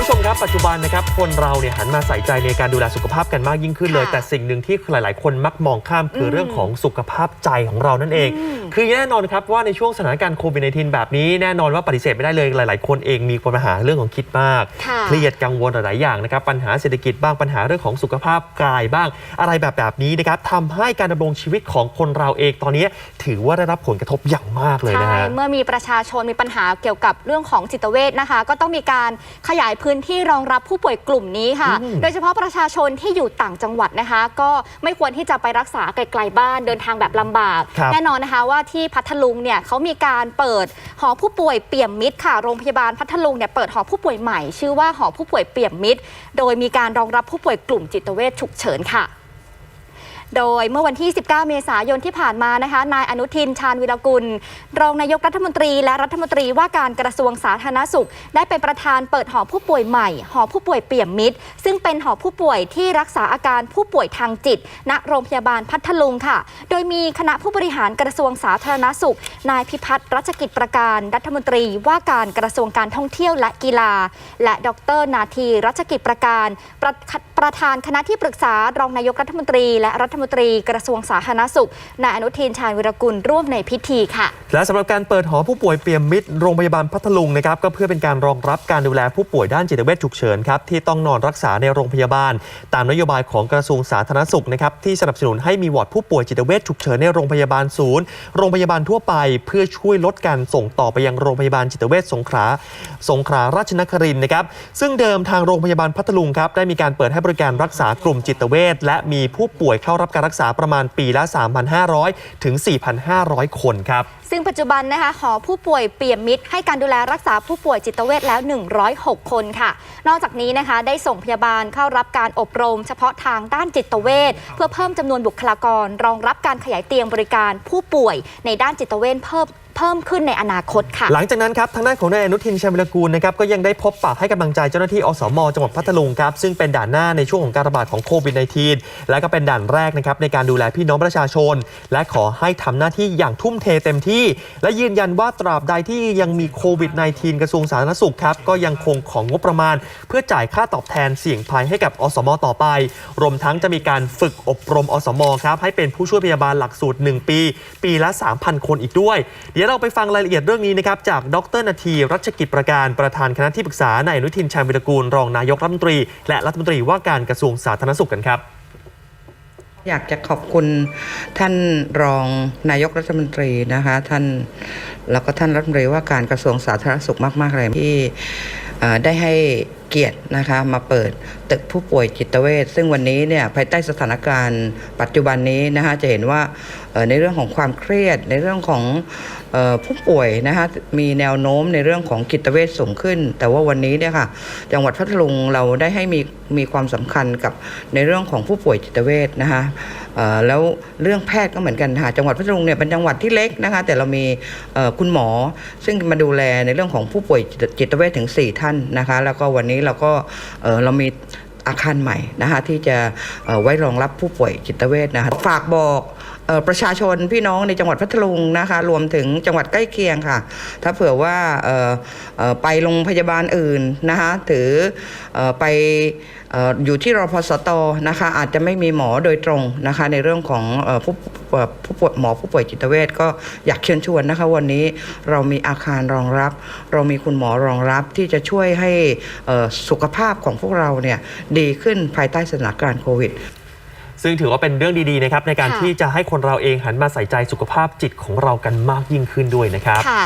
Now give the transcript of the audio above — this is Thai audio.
ผู้ชมครับปัจจุบันนะครับคนเราเนี่ยหันมาใส่ใจในการดูแลสุขภาพกันมากยิ่งขึ้นเลย ค่ะแต่สิ่งหนึ่งที่หลาย ๆ คนมักมองข้ามคืออมเรื่องของสุขภาพใจของเรานั่นเองอืมคือแน่นอนครับว่าในช่วงสถานการณ์โควิด -19 แบบนี้แน่นอนว่าปฏิเสธไม่ได้เลยหลาย ๆ คนเองมีปัญหาเรื่องของคิดมาก ค่ะ เครียดกังวลหลาย ๆ อย่างนะครับปัญหาเศรษฐกิจบ้างปัญหาเรื่องของสุขภาพกายบ้าง อะไรแบบแบบนี้นะครับทำให้การดำรงชีวิตของคนเราเองตอนนี้ ถือว่าได้รับผลกระทบอย่างมากเลยนะใช่ฮะ เมื่อมีประชาชนมีปัญหาเกี่ยวกับเรื่องของจิตเวชนะคะ ก็ต้องมีการขยายพื้นที่รองรับผู้ป่วยกลุ่มนี้ค่ะอืมโดยเฉพาะประชาชนที่อยู่ต่างจังหวัดนะคะ ก็ไม่ควรที่จะไปรักษาไกลๆบ้านเดินทางแบบลำบากครับแน่นอนนะคะว่าที่พัทลุงเนี่ยเขามีการเปิดหอผู้ป่วยเปี่ยมมิตรค่ะโรงพยาบาลพัทลุงเนี่ยเปิดหอผู้ป่วยใหม่ ชื่อว่าหอผู้ป่วยเปี่ยมมิตร โดยมีการรองรับผู้ป่วยกลุ่มจิตเวชฉุกเฉินค่ะ โดยเมื่อวันที่ 19 เมษายนที่ผ่านมานะคะ นายอนุทินชาญวิรกุล รองนายกรัฐมนตรีและรัฐมนตรีว่าการกระทรวงสาธารณสุข ได้เป็นประธานเปิดหอผู้ป่วยใหม่ หอผู้ป่วยเปี่ยมมิตร ซึ่งเป็นหอผู้ป่วยที่รักษาอาการผู้ป่วยทางจิต ณ โรงพยาบาลพัทลุงค่ะ โดยมีคณะผู้บริหารกระทรวงสาธารณสุข นายพิพัฒน์รัชกิจประการ รัฐมนตรีว่าการกระทรวงการท่องเที่ยวและกีฬา และดร นาทีรัชกิจประการ ประธานคณะที่ปรึกษารองนายกรัฐมนตรี และรัฐมนตรีกระทรวงสาธารณสุขนายอนุทินชาญวิรกุลร่วมในพิธีค่ะ และสำหรับการเปิดหอผู้ป่วยเปี่ยมมิตรโรงพยาบาลพัทลุงนะครับก็เพื่อเป็นการรองรับการดูแลผู้ป่วยด้านจิตเวชฉุกเฉินครับที่ต้องนอนรักษาในโรงพยาบาล ตามนโยบายของกระทรวงสาธารณสุขนะครับที่สนับสนุนให้มีวอร์ดผู้ป่วยจิตเวชฉุกเฉินในโรงพยาบาลศูนย์โรงพยาบาลทั่วไป เพื่อช่วยลดการส่งต่อไปยังโรงพยาบาลจิตเวชสงขลาสงขลาราชนครินนะครับซึ่งเดิมทางโรงพยาบาลพัทลุงครับได้มีการเปิดให้บริการรักษากลุ่มจิตเวชและมีผู้ป่วยเข้ารับการรักษาประมาณปีละ 3,500 ถึง 4,500 คนครับ ซึ่งปัจจุบันนะคะหอผู้ป่วยเปี่ยมมิตรให้การดูแลรักษาผู้ป่วยจิตเวชแล้ว 106 คนค่ะ นอกจากนี้นะคะได้ส่งพยาบาลเข้ารับการอบรม เฉพาะทางด้านจิตเวชเพื่อเพิ่มจำนวนบุคลากร รองรับการขยายเตียงบริการผู้ป่วยในด้านจิตเวชเพิ่ม เพิ่มขึ้นในอนาคตค่ะ หลังจากนั้นครับทางด้านของนายอนุทินชาญวิรกูลนะครับก็ยังได้พบปะให้กำลังใจเจ้าหน้าที่อสมจังหวัดพัทลุงครับซึ่งเป็นด่านหน้าในช่วงของการระบาดของโควิด -19 และก็เป็นด่านแรกนะครับในการดูแลพี่น้องประชาชน และขอให้ทำหน้าที่อย่างทุ่มเทเต็มที่ และยืนยันว่าตราบใดที่ยังมีโควิด -19 กระทรวงสาธารณสุขครับก็ยังคงของงบประมาณ เพื่อจ่ายค่าตอบแทนเสี่ยงภัยให้กับอสมต่อไป รวมทั้งจะมีการฝึกอบรมอสมครับให้เป็นผู้ช่วยพยาบาลหลักสูตร 1 ปี ปีละ 3,000 คนอีกด้วยเดี๋ยวเราไปฟังรายละเอียดเรื่องนี้นะครับจากดรนาทีรัชกิจประการประธานคณะที่ปรึกษาในอนุทินชาญวิรกูลรองนายกรัฐมนตรี และรัฐมนตรีว่าการกระทรวงสาธารณสุขกันครับอยากจะขอบคุณท่านรองนายกรัฐมนตรีนะคะ ท่านแล้วก็ท่านรัฐมนตรีว่าการกระทรวงสาธารณสุขมาก ๆ เลยที่ ได้ให้เกียรตินะคะมาเปิดตึกผู้ป่วยจิตเวชซึ่งวันนี้เนี่ยภายใต้สถานการณ์ ปัจจุบันนี้นะคะจะเห็นว่าในเรื่องของความเครียดในเรื่องของผู้ป่วยนะคะมีแนวโน้มในเรื่องของจิตเวชสูงขึ้น แต่ว่าวันนี้เนี่ยค่ะจังหวัดพัทลุงเราได้ให้มีมีความสำคัญกับในเรื่องของผู้ป่วยจิตเวชนะคะ แล้วเรื่องแพทย์ก็เหมือนกันค่ะจังหวัดพัทลุงเนี่ยเป็นจังหวัดที่เล็กนะคะ แต่เรามีคุณหมอ ซึ่งมาดูแลในเรื่องของผู้ป่วยจิตเวชถึง 4 ท่านนะคะ แล้วก็วันนี้เราก็เรามีอาคารใหม่นะคะที่จะไว้รองรับผู้ป่วยจิตเวชนะคะฝากบอกประชาชนพี่น้องในจังหวัดพัทลุงนะคะ รวมถึงจังหวัดใกล้เคียงค่ะ ถ้าเผื่อว่าไปโรงพยาบาลอื่นนะคะถือไป อ่ออยู่ที่รพสตนะคะอาจจะไม่มีหมอโดยตรงนะคะในเรื่องของเอ่อผู้เอ่อผู้ป่วยหมอผู้ป่วยจิตเวชก็อยากเชิญชวนนะคะวันนี้เรามีอาคารรองรับ เรามีคุณหมอรองรับที่จะช่วยให้เอ่อสุขภาพของพวกเราเนี่ยดีขึ้นภายใต้สถานการณ์โควิดซึ่งถือว่าเป็นเรื่องดีๆนะครับในการค่ะที่จะให้คนเราเองหันมาใส่ใจสุขภาพจิตของเรากันมากยิ่งขึ้นด้วยนะครับค่ะ